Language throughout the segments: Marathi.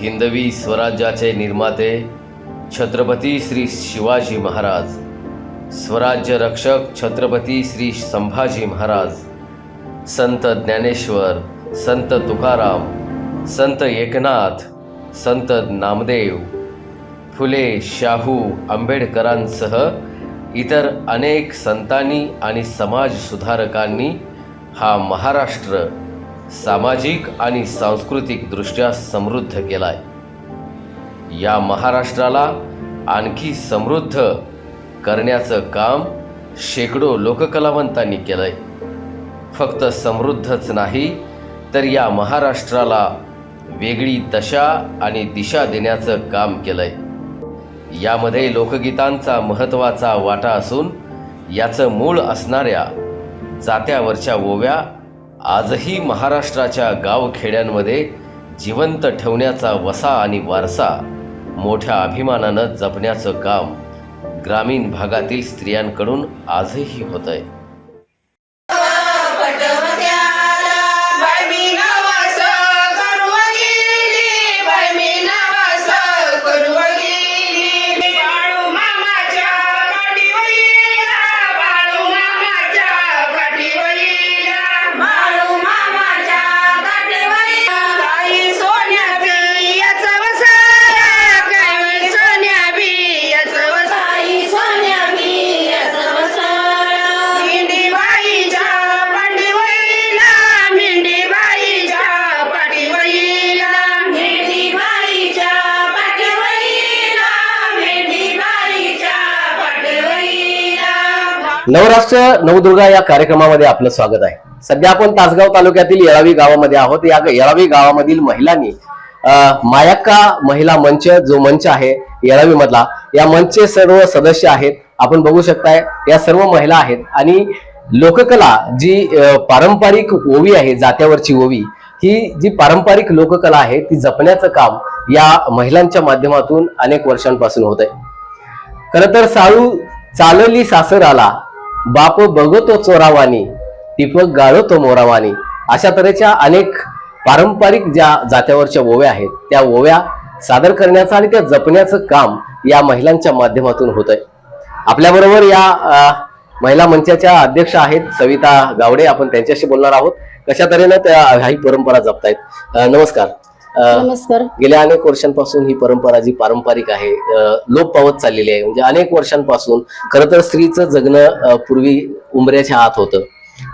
हिंदवी स्वराज्याचे निर्माते छत्रपती श्री शिवाजी महाराज स्वराज्य रक्षक छत्रपती श्री संभाजी महाराज संत ज्ञानेश्वर संत तुकाराम संत एकनाथ संत नामदेव फुले शाहू आंबेडकरांसह इतर अनेक संतांनी आणि समाजसुधारकांनी हा महाराष्ट्र सामाजिक आणि सांस्कृतिकदृष्ट्या समृद्ध केलाय. या महाराष्ट्राला आणखी समृद्ध करण्याचं काम शेकडो लोककलावंतांनी केलंय. फक्त समृद्धच नाही तर या महाराष्ट्राला वेगळी दशा आणि दिशा देण्याचं काम केलंय. यामध्ये लोकगीतांचा महत्त्वाचा वाटा असून याचं मूळ असणाऱ्या जात्यावरच्या ओव्या आजही महाराष्ट्राच्या गावखेड्यांमध्ये जिवंत ठेवण्याचा वसा आणि वारसा मोठ्या अभिमानानं जपण्याचं काम ग्रामीण भागातील स्त्रियांकडून आजही होत आहे नवराष्ट्र नवदुर्गा या कार्यक्रमामध्ये आपलं स्वागत आहे. सध्या आपण तासगाव तालुक्यातील येळावी गावामध्ये आहोत. या येळावी गावामधील महिलांनी मायक्का मायाक्का महिला मंच जो मंच आहे येळावी मधला या मंचचे सर्व सदस्य आहेत. आपण बघू शकताय या सर्व महिला आहेत. आणि लोककला जी पारंपरिक ओवी आहे जात्यावरची ओवी ही जी पारंपरिक लोककला आहे ती जपण्याचं काम या महिलांच्या माध्यमातून अनेक वर्षांपासून होत आहे खरं तर साळू चालली सासर आला बाप बघतो चोरावानी टिपक गाळतो मोरावानी. अशा तऱ्हेच्या अनेक पारंपरिक ज्या जात्यावरच्या ओव्या आहेत त्या ओव्या सादर करण्याचं आणि त्या जपण्याचं काम या महिलांच्या माध्यमातून होत आहे आपल्याबरोबर या महिला मंचाच्या अध्यक्ष आहेत सविता गावडे. आपण त्यांच्याशी बोलणार आहोत. कशा तऱ्हेनं त्या ही परंपरा जपतायत? नमस्कार. नमस्कार. गेल्या अनेक वर्षांपासून ही परंपरा जी पारंपरिक आहे लोप पावत चाललेली आहे. म्हणजे अनेक वर्षांपासून खरं तर स्त्रीचं जगणं पूर्वी उंबऱ्याच्या आत होतं.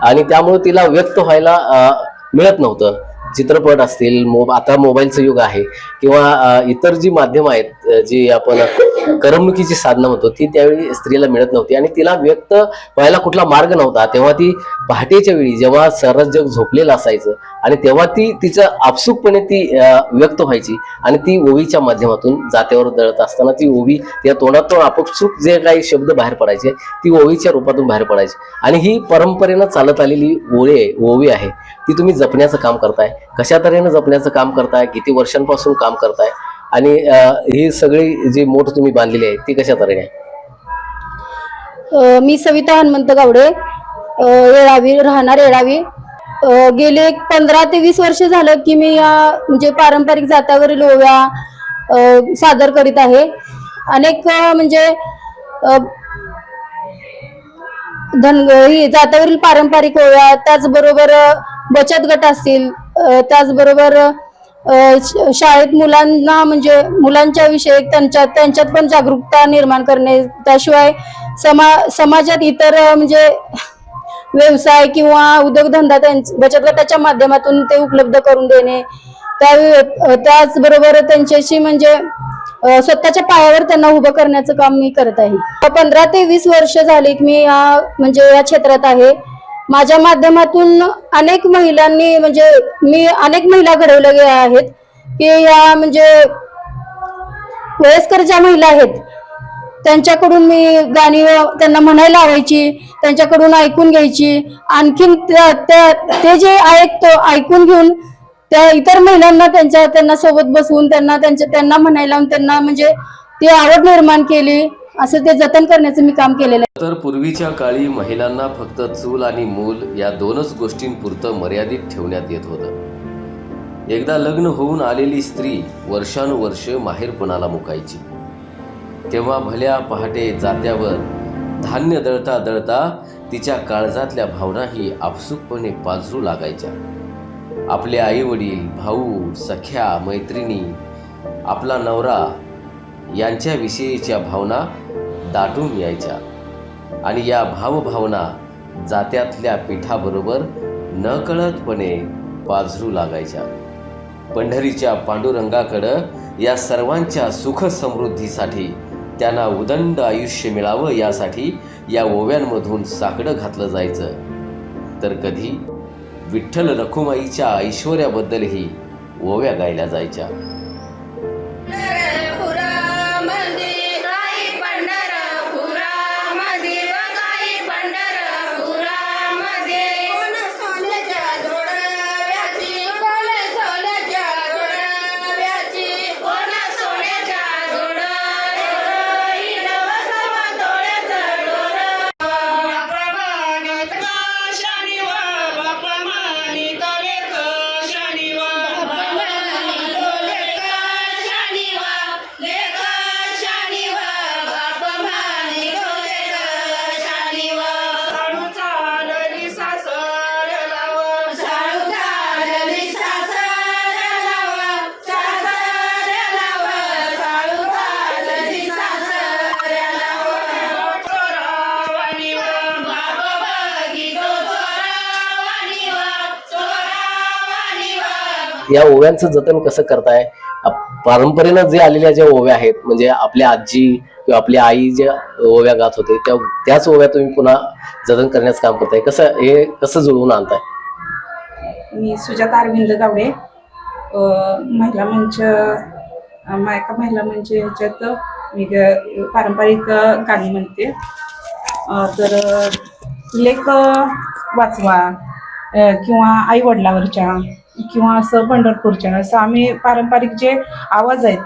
आणि त्यामुळे तिला व्यक्त व्हायला मिळत नव्हतं. चित्रपट असतील मो आता मोबाईलचं युग आहे. किंवा इतर जी माध्यमं आहेत जी आपण करमणुकीची साधनं म्हणतो ती त्यावेळी स्त्रीला मिळत नव्हती आणि तिला व्यक्त व्हायला कुठला मार्ग नव्हता. तेव्हा ती पहाटेच्या वेळी जेव्हा सरस जग झोपलेलं असायचं आणि तेव्हा ती तिचं आपसुकपणे ती व्यक्त व्हायची आणि ती ओवीच्या माध्यमातून जात्यावर दळत असताना ती ओवी त्या तोंडातून आपसुक जे काही शब्द बाहेर पडायचे ती ओवीच्या रूपातून बाहेर पडायची. आणि ही परंपरेनं चालत आलेली ओळी ओवी आहे. ती तुम्ही जपण्याचं काम करताय. कशा तऱ्हेनं जपण्याचं काम करताय? किती वर्षांपासून काम करताय? आणि ही सगळी जी मोठ तुम्ही बांधलेली आहे ती कशा तऱ्हेने आहे मी सविता हनुमंत गावडे येळावी राहणार येळावी. गेले एक पंधरा ते वीस वर्ष झालं की मी या म्हणजे पारंपरिक जात्यावरील ओव्या सादर करीत आहे. अनेक म्हणजे धन ही जात्यावरील पारंपरिक ओव्या त्याचबरोबर बचत गट असतील त्याचबरोबर शाळेत मुलांना म्हणजे मुलांच्या विषयी त्यांच्या त्यांच्यात पण जागरूकता निर्माण करणे त्याशिवाय समा समाजात इतर म्हणजे व्यवसाय किंवा उद्योगधंदा त्यांच बचत गटाच्या माध्यमातून ते उपलब्ध करून देणे त्या त्याचबरोबर त्यांच्याशी म्हणजे स्वतःच्या पायावर त्यांना उभं करण्याचं काम मी करत आहे. पंधरा ते वीस वर्ष झाली की मी या म्हणजे या क्षेत्रात आहे. माझ्या माध्यमातून अनेक महिलांनी म्हणजे मी अनेक महिला घडवल्या गेल्या आहेत की या म्हणजे वयस्कर ज्या महिला आहेत त्यांच्याकडून मी गाणी त्यांना म्हणायला लावायची त्यांच्याकडून ऐकून घ्यायची. आणखीन त्या त्या- ते जे ऐकतो ऐकून घेऊन त्या इतर महिलांना त्यांच्या त्यांना सोबत बसवून त्यांना त्यांच्या त्यांना म्हणायला त्यांना म्हणजे ती आवड निर्माण केली. असं ते जतन करण्याचं मी काम केलेलं आहे. तर पूर्वीच्या काळी महिलांना फक्त चूल आणि मूल या दोनच गोष्टींपुरतं मर्यादित ठेवण्यात येत होतं. एकदा लग्न होऊन आलेली स्त्री वर्षानुवर्ष माहेरपणाला मुकायची. तेव्हा भल्या पहाटे जात्यावर धान्य दळता दळता तिच्या काळजातल्या भावनाही आपसुकपणे पाझरू लागायच्या. आपले आई वडील भाऊ सख्या मैत्रिणी आपला नवरा यांच्याविषयीच्या भावना दाटून यायच्या आणि या भावभावना जात्यातल्या पिठाबरोबर नकळतपणे पाझरू लागायच्या. पंढरीच्या पांडुरंगाकडं या सर्वांच्या सुख समृद्धीसाठी त्यांना उदंड आयुष्य मिळावं यासाठी या ओव्यांमधून साकडं घातलं जायचं. तर कधी विठ्ठल रखुमाईच्या ऐश्वर्याबद्दलही ओव्या गायल्या जायच्या. या ओव्यांचं जतन कसं करताय? आप- परंपरेनं जे आलेल्या ज्या ओव्या आहेत म्हणजे आपल्या आजी किंवा आपली आई ज्या ओव्या गात होते त्या त्याच ओव्या तुम्ही पुन्हा जतन करण्याचं काम करताय. कसं हे कसं जुळवून आणताय? मी सुजाता अरविंद गावडे. महिला मंच मायका महिला मंच ह्याच्यात मी पारंपरिक गाणी म्हणते. तर लेख वाचवा किंवा आई वडिलावरच्या किंवा असं पंढरपूरच्या असं आम्ही पारंपरिक जे आवाज आहेत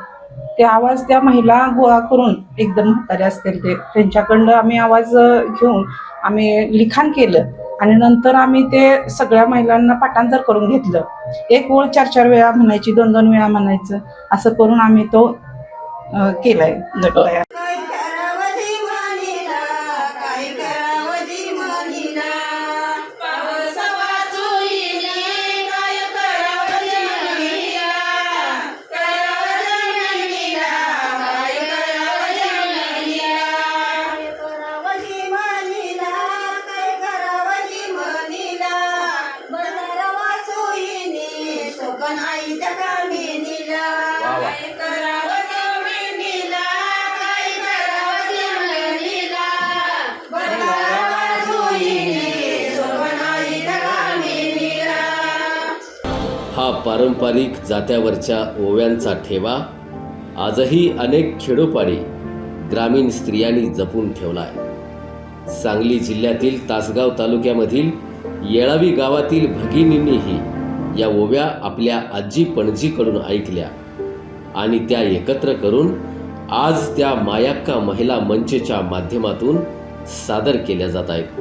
ते आवाज त्या महिला गोळा करून एकदम म्हातारे असतील ते. त्यांच्याकडनं आम्ही आवाज घेऊन आम्ही लिखाण केलं आणि नंतर आम्ही ते सगळ्या महिलांना पाठांतर करून घेतलं. एक ओळ चार चार वेळा म्हणायची दोन दोन वेळा म्हणायचं असं करून आम्ही तो अ, केलाय पारंपरिक जात्यावरच्या ओव्यांचा ठेवा. आजही अनेक खेडोपाडी ग्रामीण स्त्रियांनी जपून ठेवला आहे सांगली जिल्ह्यातील तासगाव तालुक्यामधील येळावी गावातील भगिनींनीही या ओव्या आपल्या आजी पणजीकडून ऐकल्या आणि त्या एकत्र करून आज त्या मायाक्का महिला मंचच्या माध्यमातून सादर केल्या जात आहेत.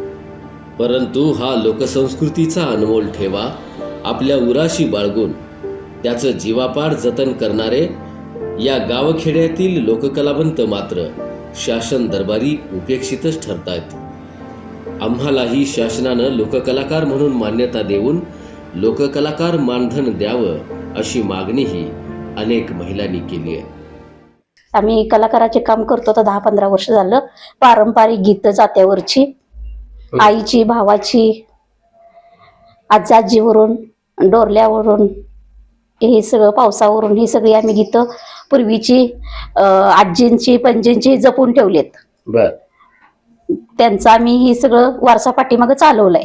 परंतु हा लोकसंस्कृतीचा अनमोल ठेवा आपल्या उराशी बाळगून त्याचं जीवापाड जतन करणारे या गावखेड्यातील लोककलावंत मात्र शासन दरबारी उपेक्षितच ठरतायत. आम्हालाही शासनानं लोककलाकार म्हणून मान्यता देऊन लोककलाकार मानधन द्यावं अशी मागणीही अनेक महिलांनी केली आहे. आम्ही कलाकाराचे काम करतो तर दहा पंधरा वर्ष झालं. पारंपरिक गीत जात्यावरची आईची भावाची आजी आजीवरून डोरल्यावरून हे सगळं पावसावरून ही सगळी आम्ही गीतं पूर्वीची आजींची पंजींची जपून ठेवलेत. बर. त्यांचं आम्ही हे सगळं वारसा पाठीमागं चालवलंय.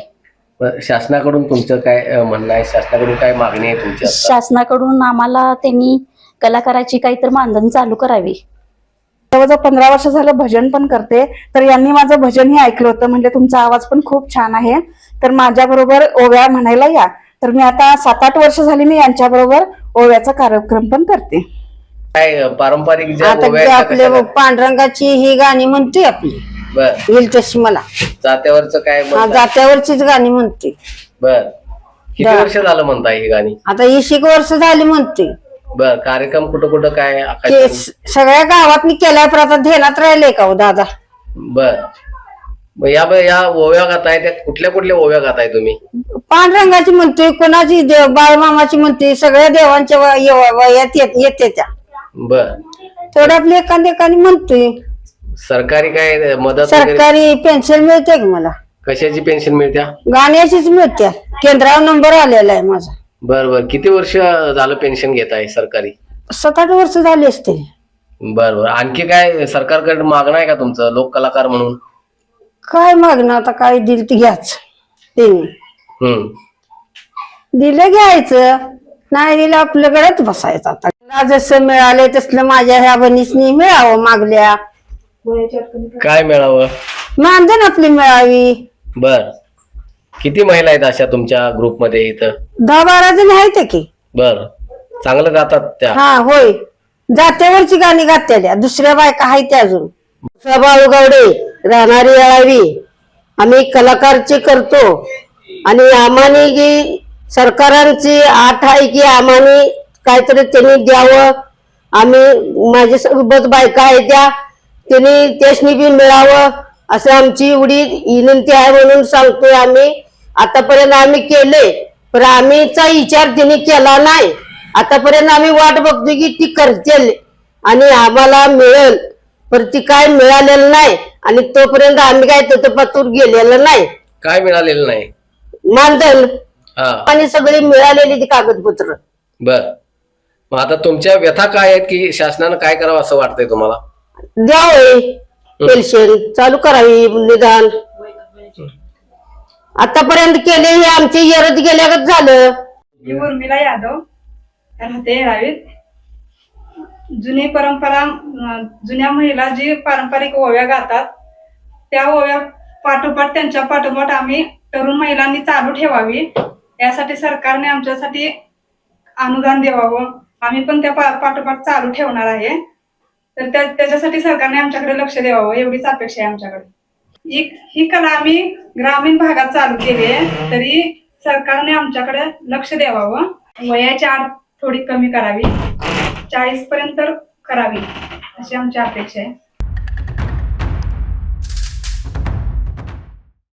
बर, शासनाकडून तुमचं काय अं, म्हणणं आहे? शासनाकडून काय मागणी आहे तुमची आता? शासनाकडून आम्हाला त्यांनी कलाकाराची काहीतरी मानधन चालू करावी. जवळजवळ पंधरा वर्ष झालं भजन पण करते. तर यांनी माझं भजनही ऐकलं होतं. म्हणजे तुमचा आवाज पण खूप छान आहे. तर माझ्या बरोबर ओव्या म्हणायला या. तर मी आता सात आठ वर्ष झाली मी यांच्या बरोबर ओव्याचा कार्यक्रम पण करते. काय पारंपरिक आता ओव्या जे आहेत त्या आपले कशा पांडुरंगाची ही गाणी म्हणतोय आपली. बर. येईल तशी मला. जात्यावरचं काय हा, म्हणतात? जात्यावरचीच गाणी म्हणते. बर. किती वर्ष झालं म्हणताय ही गाणी? आता इशिक वर्ष झाली म्हणते. बर कार्यक्रम कुठं कुठं काय? ते आकाश स- सगळ्या गावात केल्याय पण आता ध्यानात राहिले का हो दादा? बर. मग या या ओव्या गाताय त्या कुठल्या कुठल्या ओव्या गाताय तुम्ही? पांढरंगाची म्हणतोय कोणाची देव बाळमामाची म्हणतोय सगळ्या देवांच्या व- य- वयात येत- येते त्या. बर. तेवढं आपल्या एखाद्या एकाने म्हणतोय. सरकारी काय मदत वगैरे? सरकारी पेन्शन मिळते का मला? कशाची पेन्शन मिळत्या? गाण्याचीच मिळते केंद्रावर नंबर आलेला आहे माझा. बर बर. किती वर्ष झालं पेन्शन घेत आहे सरकारी? सात आठ वर्ष झाली असतील. बर बर. आणखी काय सरकारकडे मागणं आहे का तुमचं? लोक कलाकार म्हणून? काय मागणं आता काय दिल ते घ्याच. त्यांनी हम्म. दिलं घ्यायचं. नाही दिलं आपल्याकडेच बसायचं आता. मला जसं मिळालंय तसलं माझ्या ह्या बहिणीसनी मिळावं मागल्या. काय मिळावं? मानधन आपली मिळावी. बर. किती महिला आहेत अशा तुमच्या ग्रुपमध्ये इथं? दहा बारा जण आहेत की. बर. चांगलं गातात त्या. हा होय. जात्यावरची गाणी गात्याल्या. दुसऱ्या बायका आहेत त्या अजून. सभाळू गावडे राहणारी यावी आम्ही कलाकारची करतो. आणि आम्हाने जी सरकारांची आठ आहे की आम्हाने काहीतरी त्यांनी द्यावं. आम्ही माझ्या सोबत बायका आहे त्या त्यांनी त्यासनी बी मिळावं असं आमची एवढी विनंती आहे म्हणून सांगतोय आम्ही. आतापर्यंत आम्ही केले पण आम्हीचा विचार तिने केला नाही. आतापर्यंत आम्ही वाट बघतो की ती करतील आणि आम्हाला मिळेल पण ती काय मिळालेलं नाही. आणि तोपर्यंत आम्ही काय तोतपातूर गेलेलं नाही. काय मिळालेलं नाही? मानधन. हा. आणि सगळी मिळालेली ती कागदपत्र. बर. मग आता तुमच्या व्यथा काय आहेत की शासनानं काय करावं असं वाटतंय तुम्हाला? द्यावे. पेन्शन चालू करावी निदान. आतापर्यंत केले हे आमचे येरत गेल्यागत झालं. मी उर्मिला यादव राहते रावीत. जुनी परंपरा जुन्या महिला जी पारंपरिक ओव्या गातात त्या ओव्या पाठोपाठ त्यांच्या पाठोपाठ आम्ही तरुण महिलांनी चालू ठेवावी. यासाठी सरकारने आमच्यासाठी अनुदान द्यावं. आम्ही पण त्या पा- पाठोपाठ चालू ठेवणार आहे. तर त्या त्याच्यासाठी सरकारने आमच्याकडे लक्ष द्यावं. एवढीच अपेक्षा आहे आमच्याकडे. ही ही कला आम्ही ग्रामीण भागात चालू केली आहे. तरी सरकारने आमच्याकडे लक्ष द्यावावं वयाच्या थोडी कमी करावी. चाळीस पर्यंत करावी अशी आमची अपेक्षा आहे.